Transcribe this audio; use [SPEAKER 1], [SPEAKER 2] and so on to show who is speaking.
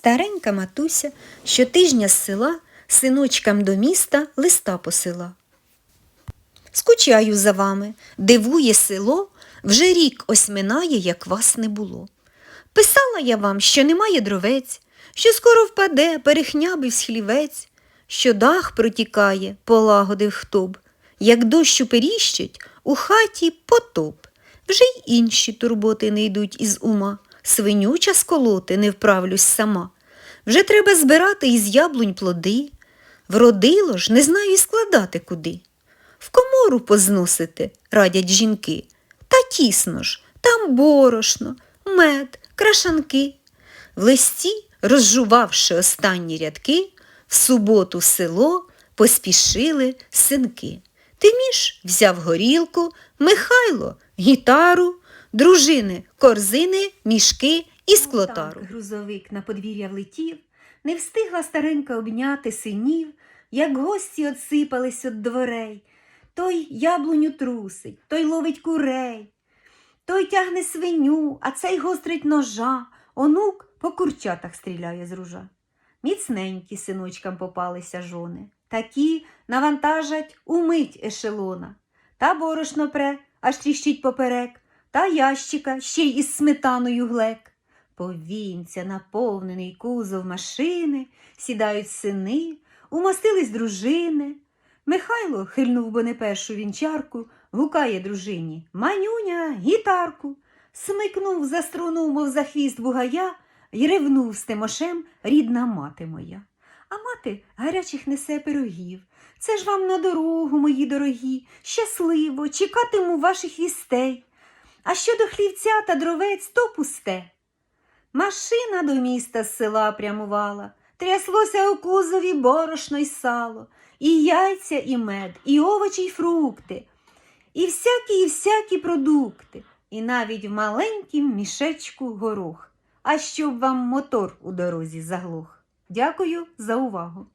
[SPEAKER 1] Старенька матуся щотижня з села синочкам до міста листа посила. Скучаю за вами, дивує село, вже рік ось минає, як вас не було. Писала я вам, що немає дровець, що скоро впаде, перехнябив хлівець, що дах протікає, полагодив хто б, як дощу періщить, у хаті потоп. Вже й інші турботи не йдуть із ума, свинюча сколоти не вправлюсь сама. Вже треба збирати із яблунь плоди. Вродило ж, не знаю і складати куди. В комору позносити, радять жінки. Та тісно ж, там борошно, мед, крашанки. В листі, розжувавши останні рядки, в суботу село поспішили синки. Тиміш взяв горілку, Михайло гітару, дружини корзини, мішки і склотару. Грузовик на подвір'я влетів, не встигла старенька обняти синів, як гості отсипались від дверей. Той яблуню трусить, той ловить курей, той тягне свиню, а цей гострить ножа, онук по курчатах стріляє з ружа. Міцненькі синочкам попалися жони, такі навантажать умить ешелона. Та борошно пре, аж тріщить поперек, та ящика ще й із сметаною глек. Повінця, наповнений кузов машини, сідають сини, умостились дружини. Михайло хильнув би не першу вінчарку, гукає дружині Манюня, гітарку. Смикнув за струну, мов за хвіст бугая, й ревнув з Тимошем рідна мати моя. А мати гарячих несе пирогів. Це ж вам на дорогу, мої дорогі, щасливо, чекатиму ваших вістей. А щодо хлівця та дровець, то пусте. Машина до міста з села прямувала, тряслося у кузові борошно й сало, і яйця, і мед, і овочі, й фрукти, і всякі, і всякі продукти, і навіть в маленькім мішечку горох. А щоб вам мотор у дорозі заглох. Дякую за увагу.